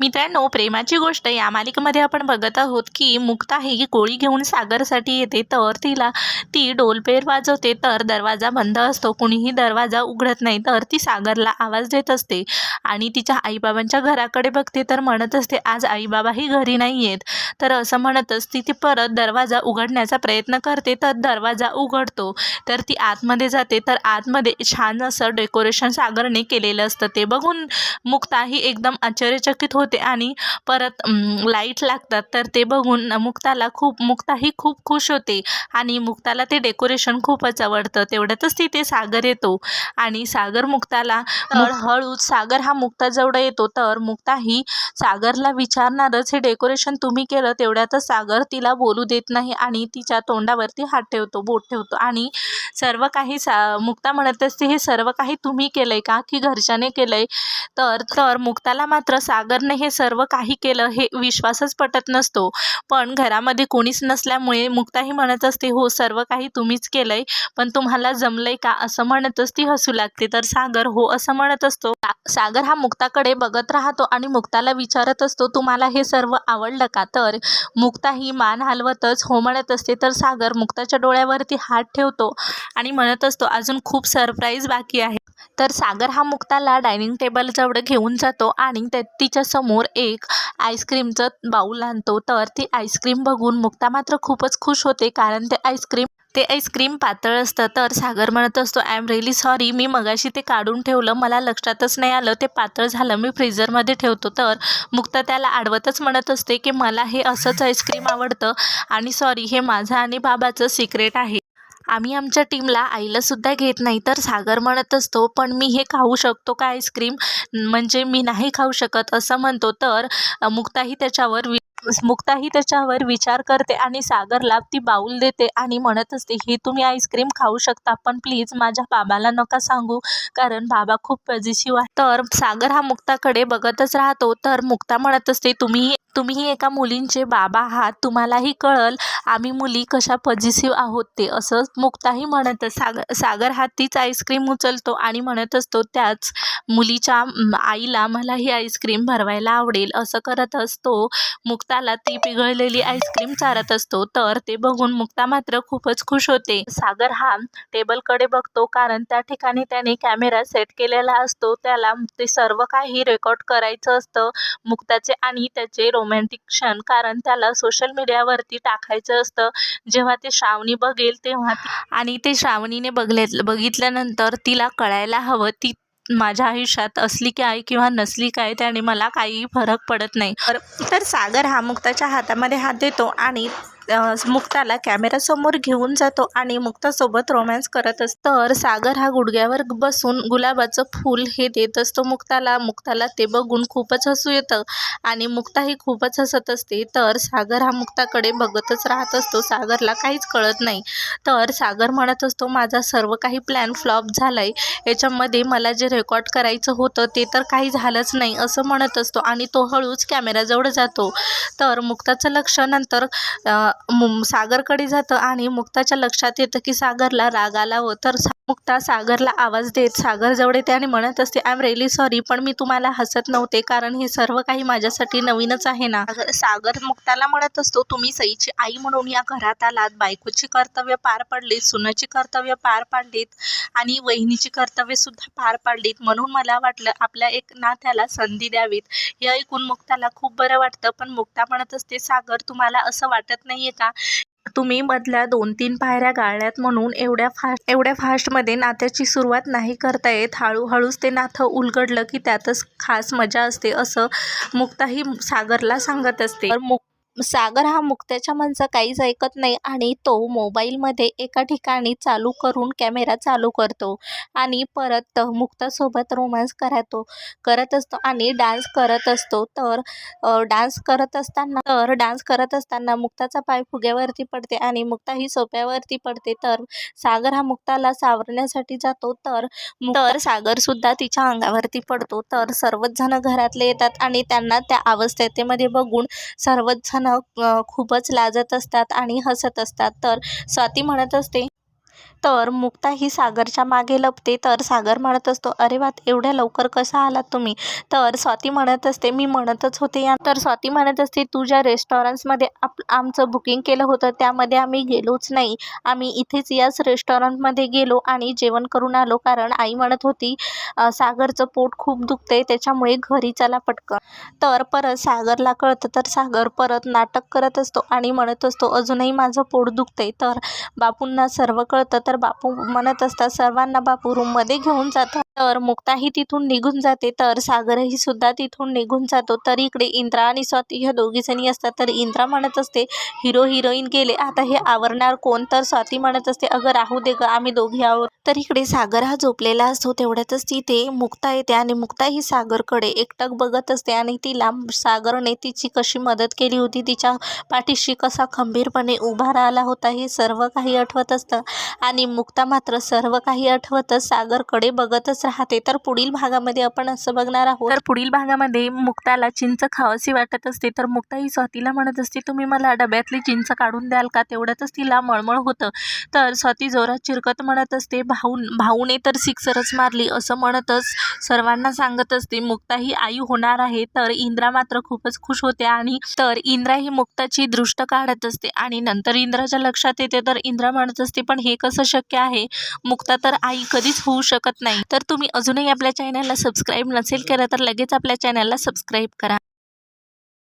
मित्रांनो प्रेमाची गोष्ट या मालिकेमध्ये आपण बघत आहोत की मुक्ता ही गोळी घेऊन सागरसाठी येते तर तिला ती डोलपेर वाजवते तर दरवाजा बंद असतो कुणीही दरवाजा उघडत नाही तर ती सागरला आवाज देत असते आणि तिच्या आईबाबांच्या घराकडे बघते तर म्हणत असते आज आईबाबाही घरी नाही आहेत तर असं म्हणतच ती ती परत दरवाजा उघडण्याचा प्रयत्न करते तर दरवाजा उघडतो तर ती आतमध्ये जाते तर आतमध्ये छान असं डेकोरेशन सागरने केलेलं असतं. ते बघून मुक्ता ही एकदम आश्चर्यचकित होते आणि परत लाइट लागतात तर ते बघून मुक्ताला खूप मुक्ता ही खूप खुश होते आणि मुक्ताला ते डेकोरेशन खूपच आवडतं. तेवढ्यातच तिथे सागर येतो आणि सागर मुक्ताला हळूच सागर हा मुक्ताजवळ येतो तर मुक्ता ही सागरला विचारणारच हे डेकोरेशन तुम्ही केलं तेवढ्यातच सागर तिला बोलू देत नाही आणि तिच्या तोंडावरती हात ठेवतो बोट ठेवतो. आणि सर्व काही सा मुक्ता म्हणत असते हे सर्व काही तुम्ही केलं आहे का? की घरच्याने केलं आहे तर तर मुक्ताला मात्र सागरने हे सर्व काही केलं हे विश्वासच पटत नसतो. पण घरामध्ये कोणीच नसल्यामुळे मुक्ताही म्हणत असते हो सर्व काही तुम्हीच केलं आहे पण तुम्हाला जमलं आहे का? असं म्हणतच ती हसू लागते. तर सागर हो असं म्हणत असतो. सा- सागर हा मुक्ताकडे बघत राहतो आणि मुक्ताला विचारत असतो तुम्हाला हे सर्व आवडलं का? तर मुक्ता ही मान हलवतच हो म्हणत असते. तर सागर मुक्ताच्या डोळ्यावरती हात ठेवतो आणि म्हणत असतो अजून खूप सरप्राईज बाकी आहे. तर सागर हा मुक्ताला डायनिंग टेबलजवळ घेऊन जातो आणि त्या समोर एक आईस्क्रीमचं बाऊल आणतो. तर ती आईस्क्रीम बघून मुक्ता मात्र खूपच खुश होते कारण ते आईस्क्रीम ते आईस्क्रीम पातळ असतं. तर सागर म्हणत असतो आय एम रिअली सॉरी मी मगाशी ते काढून ठेवलं. मला लक्षातच नाही आलं. ते पातळ झालं. मी फ्रीझरमध्ये ठेवतो. तर मुक्ता त्याला आडवतच म्हणत असते की मला हे असंच आईस्क्रीम आवडतं आणि सॉरी हे माझं आणि बाबाचं सिक्रेट आहे. आम्ही आमच्या टीमला आईलासुद्धा घेत नाही तर सागर म्हणत असतो पण मी हे खाऊ शकतो का आईस्क्रीम? म्हणजे मी नाही खाऊ शकत असं म्हणतो. तर मुक्ताही त्याच्यावर वि मुक्ताही त्याच्यावर विचार करते आणि सागरला ती बाऊल देते आणि म्हणत असते ही तुम्ही आईस्क्रीम खाऊ शकता पण प्लीज माझ्या बाबाला नका सांगू कारण बाबा खूप पॉझिटिव्ह आहे तर सागर हा मुक्ताकडे बघतच राहतो. तर मुक्ता म्हणत असते तुम्ही तुम्हीही एका मुलींचे बाबा आहात तुम्हालाही कळल आम्ही मुली कशा पॉझिटिव्ह आहोत ते असं मुक्ताही म्हणत सागर सागर हा तीच आईस्क्रीम उचलतो आणि म्हणत असतो त्याच मुलीच्या आईला मला ही आईस्क्रीम भरवायला आवडेल असं करत असतो. मुक्ताला ती पिघळलेली आईस्क्रीम चारत असतो. तर ते बघून मुक्ता मात्र खूपच खुश होते. सागर हा टेबलकडे बघतो कारण त्या ठिकाणी त्याने कॅमेरा सेट केलेला असतो. त्याला ते सर्व काही रेकॉर्ड करायचं असतं. मुक्ताचे आणि त्याचे रोमॅन्टिक क्षण कारण त्याला सोशल मीडियावरती टाकायचं असतं. जेव्हा ते श्रावणी बघेल तेव्हा ती आणि ते श्रावणीने बघले बघितल्यानंतर तिला कळायला हवं ती माझ्या आयुष्यात असली काय किंवा नसली काय त्याने मला काही फरक पडत नाही. तर तर सागर हा मुक्ताच्या हातामध्ये हात देतो आणि मुक्ताला कॅमेरासमोर घेऊन जातो आणि मुक्तासोबत रोमॅन्स करत असतो. तर सागर हा गुडघ्यावर बसून गुलाबाचं फूल हे देत असतो मुक्ताला. मुक्ताला ते बघून खूपच हसू येतं आणि मुक्ताही खूपच हसत असते. तर सागर हा मुक्ताकडे बघतच राहत असतो. सागरला काहीच कळत नाही. तर सागर म्हणत असतो माझा सर्व काही प्लॅन फ्लॉप झाला आहे याच्यामध्ये मला जे रेकॉर्ड करायचं होतं ते तर काही झालंच नाही असं म्हणत असतो आणि तो हळूच कॅमेराजवळ जातो. तर मुक्ताचं लक्ष नंतर मु सागरकडे जातं आणि मुक्ताच्या लक्षात येतं की सागरला राग आला हो. तर सा- मुक्ता सागरला आवाज देत सागरजवळ येते आणि म्हणत असते आय एम रिअली सॉरी पण मी तुम्हाला हसत नव्हते कारण हे सर्व काही माझ्यासाठी नवीनच आहे ना. सागर- सागर मुक्ताला म्हणत असतो तुम्ही सईची आई म्हणून या घरात आलात बायकोची कर्तव्य पार पडलीत सुनाची कर्तव्य पार पाडलीत आणि वहिनीची कर्तव्य सुद्धा पार पाडलीत. म्हणून मला वाटलं आपल्या एक नात्याला संधी द्यावीत. हे ऐकून मुक्ताला खूप बरं वाटतं पण मुक्ता म्हणत असते सागर तुम्हाला असं वाटत नाही येता. तुम्ही मधल्या दोन तीन पायऱ्या गाळल्यात म्हणून एवढ्या फास्ट एवढ्या फास्टमध्ये नात्याची सुरुवात नाही करता येत. हळूहळूच ते नातं उलगडलं की त्यातच खास मजा असते असं मुक्ताही सागरला सांगत असते. तर मुक सागर हा मुक्त्याच्या मनचं काहीच ऐकत नाही आणि तो मोबाईलमध्ये एका ठिकाणी चालू करून कॅमेरा चालू करतो आणि परत मुक्तासोबत रोमांस करतो करत असतो आणि डान्स करत असतो. तर डान्स करत असताना तर डान्स करत असताना मुक्ताचा पाय फुग्यावरती पडते आणि मुक्ता ही सोप्यावरती पडते. तर सागर हा मुक्ताला सावरण्यासाठी जातो. तर तर सागरसुद्धा तिच्या अंगावरती पडतो. तर सर्वच जण घरातले येतात आणि त्यांना त्या अवस्थेमध्ये बघून सर्वच जण अ, खूपच लाजत असतात आणि हसत असतात. तर स्वाती म्हणत असते तर मुक्ता ही सागरच्या मागे लपते. तर सागर म्हणत असतो अरे वा एवढ्या लवकर कसा आलात तुम्ही? तर स्वाती म्हणत असते मी म्हणतच होते या. तर स्वाती म्हणत असते तू ज्या रेस्टॉरंट्समध्ये आप आमचं बुकिंग केलं होतं. त्यामध्ये आम्ही गेलोच नाही. आम्ही इथेच याच रेस्टॉरंटमध्ये गेलो आणि जेवण करून आलो. कारण आई म्हणत होती सागरचं पोट खूप दुखते त्याच्यामुळे घरी चला पटकन. तर परत सागरला कळतं तर सागर परत नाटक करत असतो आणि म्हणत असतो अजूनही माझं पोट दुखतंय. तर बापूंना सर्व कळतं तर बापू म्हणत असतात सर्वांना बापू रूममध्ये घेऊन जातात. तर मुक्ताही तिथून निघून जाते. तर सागरही सुद्धा तिथून निघून जातो. तर इकडे इंद्रा आणि स्वाती ह्या दोघीजणी असतात. तर इंद्रा म्हणत असते हिरो हिरोईन गेले. आता हे आवरणार कोण? तर स्वाती म्हणत असते अगं राहू दे ग. आम्ही दोघी आहोत. तर इकडे सागर हा झोपलेला असतो. तेवढ्यातच तिथे मुक्ता येते आणि मुक्ता ही सागरकडे एकटक बघत असते आणि तिला सागरने तिची कशी मदत केली होती तिच्या पाठीशी कसा खंबीरपणे उभा राहिला होता हे सर्व काही आठवत असतं. आणि मुक्ता मात्र सर्व काही आठवतच सागरकडे बघतच राहते. तर पुढील भागामध्ये आपण असं बघणार आहोत. तर पुढील भागामध्ये मुक्ताला चिंच खावासी वाटत असते. तर मुक्ता ही स्वातीला म्हणत असते तुम्ही मला डब्यातली चिंच काढून द्याल का? तेवढ्यातच तिला मळमळ होतं. तर स्वाती जोरात चिरकत म्हणत असते भाऊ भाऊने तर सिक्सरच मारली असं म्हणतच सर्वांना सांगत असते. मुक्ता ही आई होणार आहे. तर इंद्रा मात्र खूपच खुश होते आणि तर इंद्रा ही मुक्ताची दृष्ट काढत असते आणि नंतर इंद्राच्या लक्षात येते. तर इंद्रा म्हणत असते पण हे कसं शक्य आहे? मुक्ता तर आई कधीच होऊ शकत नाही. तर तुम्ही अजूनही आपल्या चॅनलला सबस्क्राईब नसेल केलं तर लगेच आपल्या चॅनलला सबस्क्राईब करा.